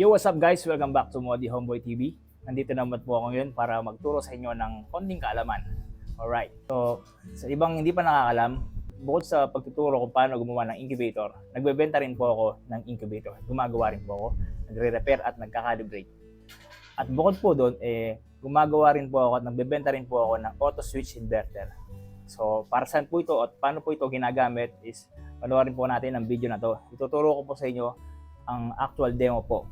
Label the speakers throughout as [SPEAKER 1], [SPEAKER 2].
[SPEAKER 1] Yo, what's up guys? Welcome back to Modi Homeboy TV. Nandito naman po ako ngayon para magturo sa inyo ng konting kaalaman. Alright. So, sa ibang hindi pa nakakalam, bukod sa pagtuturo kung paano gumawa ng incubator, nagbebenta rin po ako ng incubator. Gumagawa rin po ako, nagre-repair at nagka-calibrate. At bukod po doon, eh, gumagawa rin po ako at nagbebenta rin po ako ng auto switch inverter. So, para saan po ito at paano po ito ginagamit is panoorin po natin ang video na to. Ituturo ko po sa inyo ang actual demo po.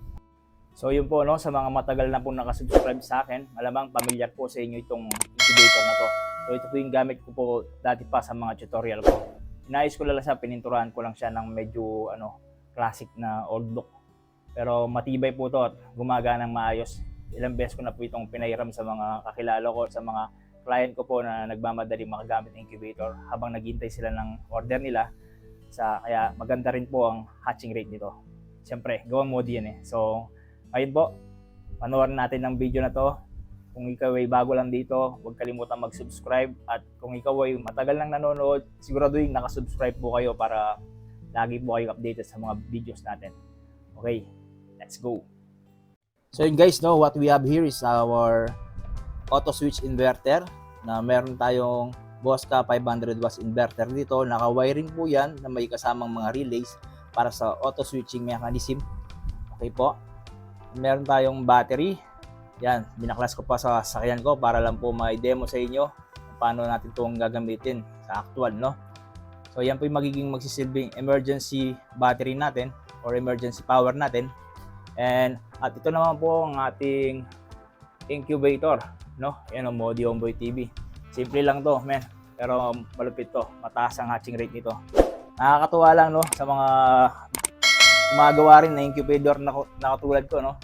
[SPEAKER 1] So yun po no, sa mga matagal na po nakasubscribe sa akin, malamang pamilyar po sa inyo itong incubator na to. So ito po yung gamit ko po dati pa sa mga tutorial ko. Inayos ko lang siya, pininturahan ko lang siya ng medyo ano, classic na old look. Pero matibay po to at gumagana ng maayos. Ilang beses ko na po itong pinahiram sa mga kakilala ko, sa mga client ko po na nagmamadali makagamit ng incubator habang naghintay sila ng order nila. Sa, kaya maganda rin po ang hatching rate nito. Siyempre, gawang modi yan eh. So, ayun po, panoorin natin ang video na to. Kung ikaw ay bago lang dito, huwag kalimutan mag-subscribe. At kung ikaw ay matagal nang nanonood, siguraduhin nakasubscribe po kayo para lagi po kayo updated sa mga videos natin. Okay, let's go. So yun guys, no, what we have here is our auto switch inverter na meron tayong Bosca 500 watts inverter dito. Naka-wiring po yan na may kasamang mga relays para sa auto switching mechanism. Okay po meron tayong battery. Yan, binaklas ko pa sa sasakyan ko para lang po may demo sa inyo paano natin itong gagamitin sa actual, no? So, yan po yung magiging magsisilbing emergency battery natin or emergency power natin. And, at ito naman po ang ating incubator, no? Yan ang Modi Homeboy TV. Simple lang to, men. Pero malupit to. Mataas ang hatching rate nito. Nakakatuwa lang, no? Sa mga gumagawa rin na incubator na, na katulad ko, no?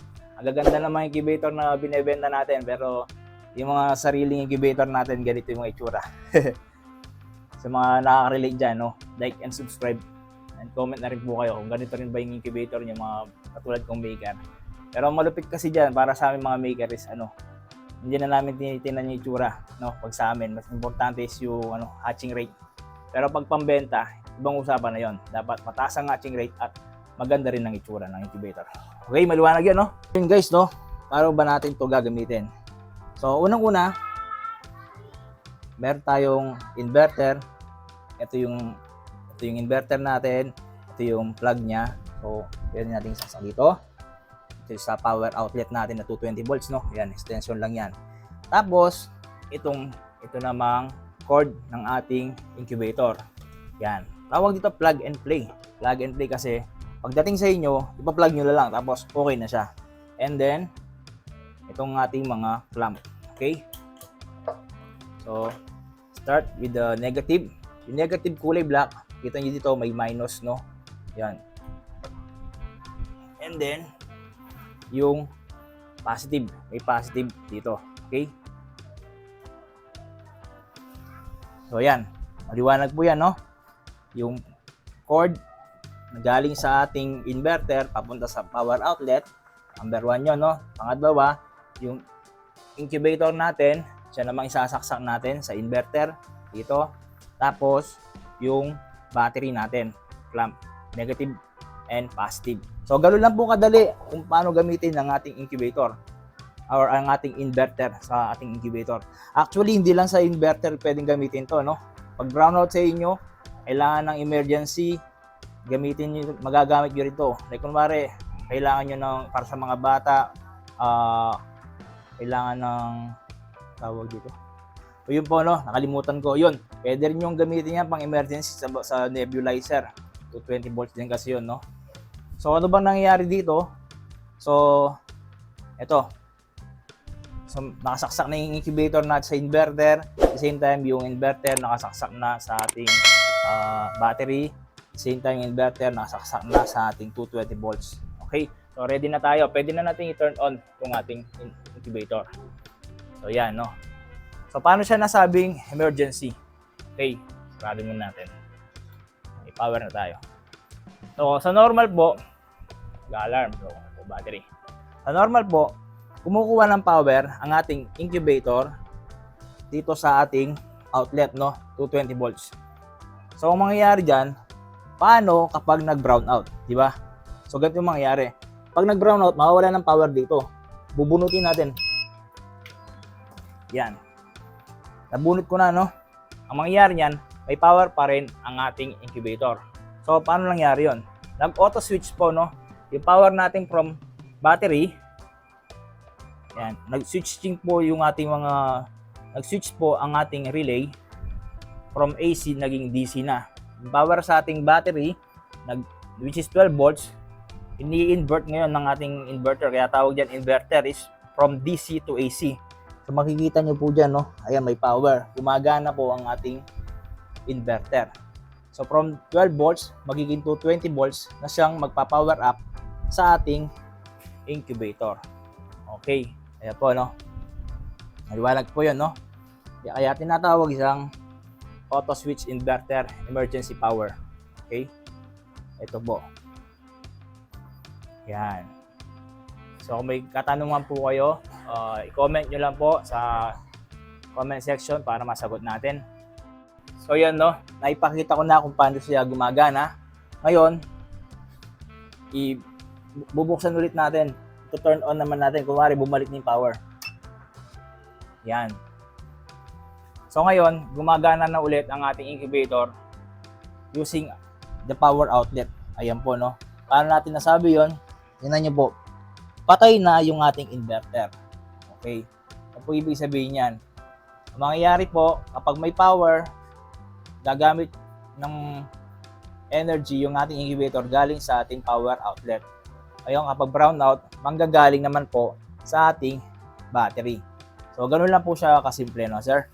[SPEAKER 1] Ang gaganda ng mga incubator na binebenta natin, pero yung mga sariling incubator natin, ganito yung mga itsura. Sa mga nakaka-relate dyan, no? Like and subscribe. And comment na rin po kayo kung ganito rin ba yung incubator niyo, mga katulad kong maker. Pero malupit kasi dyan, para sa amin mga maker is, ano, hindi na namin tinitingnan yung itsura, no? Pag sa amin, mas importante is yung, ano, hatching rate. Pero pag pambenta, ibang usapan na yon. Dapat mataas ang hatching rate at maganda rin ang itsura ng incubator. Okay, maliwanag yan, no? Yun guys, no? Paano ba natin to gagamitin? So, unang-una, meron tayong inverter. Ito yung ito yung inverter natin. Ito yung plug niya. So, pwede natin sasak dito. Ito sa power outlet natin na 220 volts, no? Yan, extension lang yan. Tapos, itong ito namang cord ng ating incubator. Yan. Tawag dito plug and play. Plug and play kasi Pagdating sa inyo, ipa-plug nyo na lang tapos okay na siya. And then, itong ating mga clamp. Okay? So, start with the negative. Yung negative kulay black, kita nyo dito may minus, no? Yan. And then, yung positive. May positive dito. Okay? So, yan. Maliwanag po yan, no? Yung cord na galing sa ating inverter papunta sa power outlet. Number one yun, no? Pangatlawa, yung incubator natin, siya namang isasaksak natin sa inverter dito. Tapos, yung battery natin, clamp, negative and positive. So, ganoon lang po kadali kung paano gamitin ang ating incubator or ang ating inverter sa ating incubator. Actually, hindi lang sa inverter pwedeng gamitin to, no? Pag brownout sa inyo, kailangan ng emergency, gamitin nyo, magagamit nyo rin to. Like, kunwari, kailangan nyo ng, para sa mga bata, ah, kailangan ng, tawag dito. O yun po, no, nakalimutan ko. Yun, pwede rin yung gamitin yan pang emergency sa, sa nebulizer. 220 volts din kasi yun, no. So, ano bang nangyayari dito? So, eto. So, nakasaksak na yung incubator natin sa inverter. At the same time, yung inverter nakasaksak na sa ating ah, battery same time inverter nakasaksak na sa ating 220 volts. Okay? So ready na tayo. Pwede na natin i-turn on itong ating in- incubator. So yan, no? So paano siya nasabing emergency? Okay, sarado muna natin. I-power na tayo. So sa normal po, alarm So, battery. Sa normal po, kumukuha ng power ang ating incubator dito sa ating outlet, no? 220 volts. So ang mangyayari dyan, paano kapag nag-brown out, di ba? So ganito yung mangyayari. Pag nag-brown out, mawawala ng power dito. Bubunutin natin. Yan. Nabunot ko na, no? Ang mangyayari niyan, may power pa rin ang ating incubator. So, paano nangyari yon? Nag-auto switch po, no? Yung power natin from battery, yan, nag-switching po yung ating mga, nag-switch po ang ating relay from AC naging DC na. Yung power sa ating battery, nag, which is 12 volts, ini-invert ngayon ng ating inverter. Kaya tawag dyan inverter is from DC to AC. So makikita nyo po dyan, no? Ayan, may power. Gumagana po ang ating inverter. So from 12 volts, magiging to 20 volts na siyang magpa-power up sa ating incubator. Okay. Ayan po, no? Maliwanag po yun, no? Kaya tinatawag isang auto switch inverter emergency power. Okay? Ito po. Yan. So kung may katanungan po kayo, uh, i-comment nyo lang po sa comment section para masagot natin. So yan no, naipakita ko na kung paano siya gumagana. Ngayon, i bubuksan ulit natin. To turn on naman natin. Kung wari, bumalik na yung power. Yan. So ngayon, gumagana na ulit ang ating incubator using the power outlet. Ayan po, no? Paano natin nasabi yon? Tingnan nyo po. Patay na yung ating inverter. Okay? Ano po ibig sabihin yan? Ang mangyayari po, kapag may power, gagamit ng energy yung ating incubator galing sa ating power outlet. Ayun, kapag brown out, manggagaling naman po sa ating battery. So, ganun lang po siya kasimple, no, sir?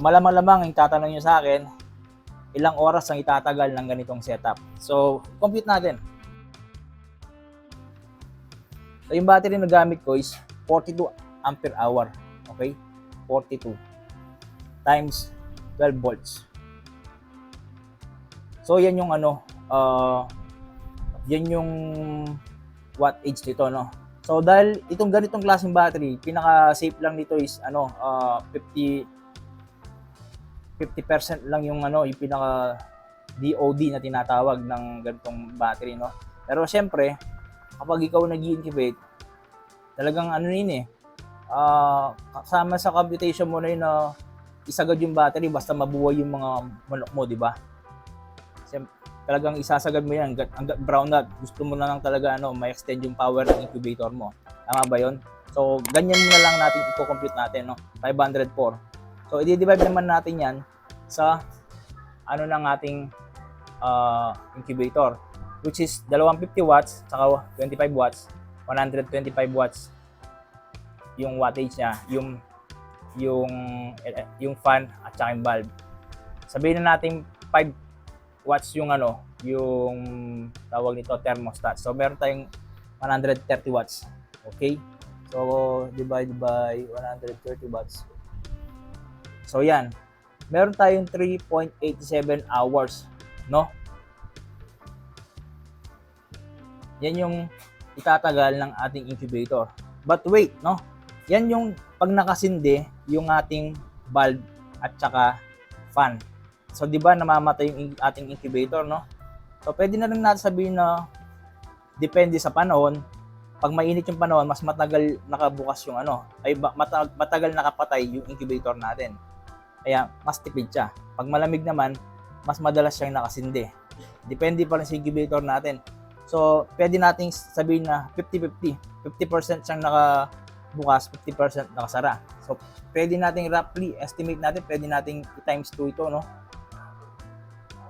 [SPEAKER 1] Malamang-lamang yung tatanong nyo sa akin, ilang oras ang itatagal ng ganitong setup. So, compute natin. So, yung battery na gamit ko is 42 ampere hour. Okay? 42 times 12 volts. So, yan yung ano, uh, yan yung wattage nito, no? So, dahil itong ganitong klaseng battery, pinaka-safe lang nito is, ano, uh, 50, 50% lang yung, ano, yung pinaka DOD na tinatawag ng ganitong battery, no? Pero, syempre, kapag ikaw nag incubate talagang ano yun eh, uh, kasama sa computation mo na yun na isagad yung battery basta mabuhay yung mga manok mo, di ba? talagang isasagad mo yan hanggat brown out. Gusto mo na lang talaga ano, may extend yung power ng incubator mo. Tama ba yon? So, ganyan na lang natin i-compute natin, no? 504. So, i-divide naman natin yan sa ano ng ating uh, incubator which is 250 watts saka 25 watts 125 watts yung wattage niya yung yung yung fan at saka yung bulb sabihin na natin 5 watts yung ano, yung tawag nito thermostat. So meron tayong 130 watts. Okay? So divide by 130 watts. So yan. Meron tayong 3.87 hours, no? Yan yung itatagal ng ating incubator. But wait, no? Yan yung pag nakasindi yung ating bulb at saka fan. So, di ba, namamatay yung ating incubator, no? So, pwede na rin natin sabihin na depende sa panahon. Pag mainit yung panahon, mas matagal nakabukas yung ano, ay matagal, nakapatay yung incubator natin. Kaya, mas tipid siya. Pag malamig naman, mas madalas siyang nakasindi. Depende pa rin sa incubator natin. So, pwede nating sabihin na 50-50. 50% siyang nakabukas, 50% nakasara. So, pwede nating roughly estimate natin, pwede nating times 2 ito, no?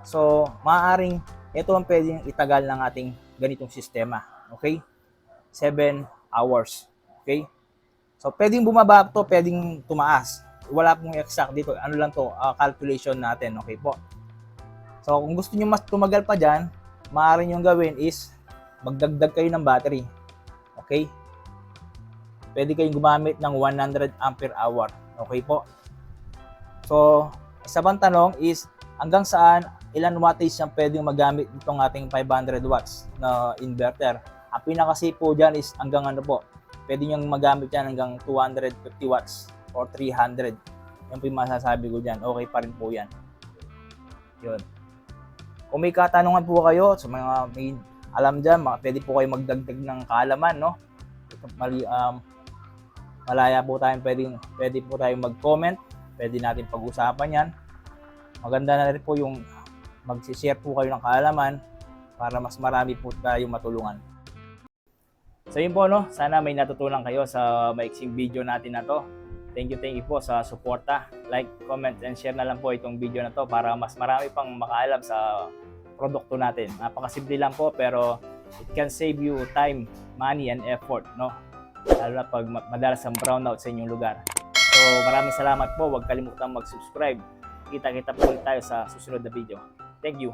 [SPEAKER 1] So, maaaring ito ang pwedeng itagal ng ating ganitong sistema. Okay? 7 hours. Okay? So, pwedeng bumaba to, pwedeng tumaas. Wala pong exact dito. Ano lang to, uh, calculation natin. Okay po? So, kung gusto niyo mas tumagal pa dyan, maaaring yung gawin is magdagdag kayo ng battery. Okay? Pwede kayong gumamit ng 100 ampere hour. Okay po? So, isa pang tanong is hanggang saan ilan wattage ang pwedeng magamit itong ating 500 watts na inverter. Ang pinaka-safe po dyan is hanggang ano po, pwede nyo magamit yan hanggang 250 watts or 300. Yan po yung masasabi ko dyan. Okay pa rin po yan. Yun. Kung may katanungan po kayo sa mga may alam dyan, mga, pwede po kayo magdagdag ng kaalaman, no? Mali, um, malaya po tayong pwede, pwede po tayong mag-comment, pwede natin pag-usapan yan. Maganda na rin po yung mag-share po kayo ng kaalaman para mas marami po tayong matulungan. So yun po no, sana may natutunan kayo sa maiksing video natin na to. Thank you, thank you po sa suporta. Like, comment, and share na lang po itong video na to para mas marami pang makaalam sa produkto natin. Napakasimple lang po pero it can save you time, money, and effort, no? Lalo na pag ma- madalas ang brownout sa inyong lugar. So maraming salamat po. Huwag kalimutang mag-subscribe. Kita-kita po tayo sa susunod na video. Thank you.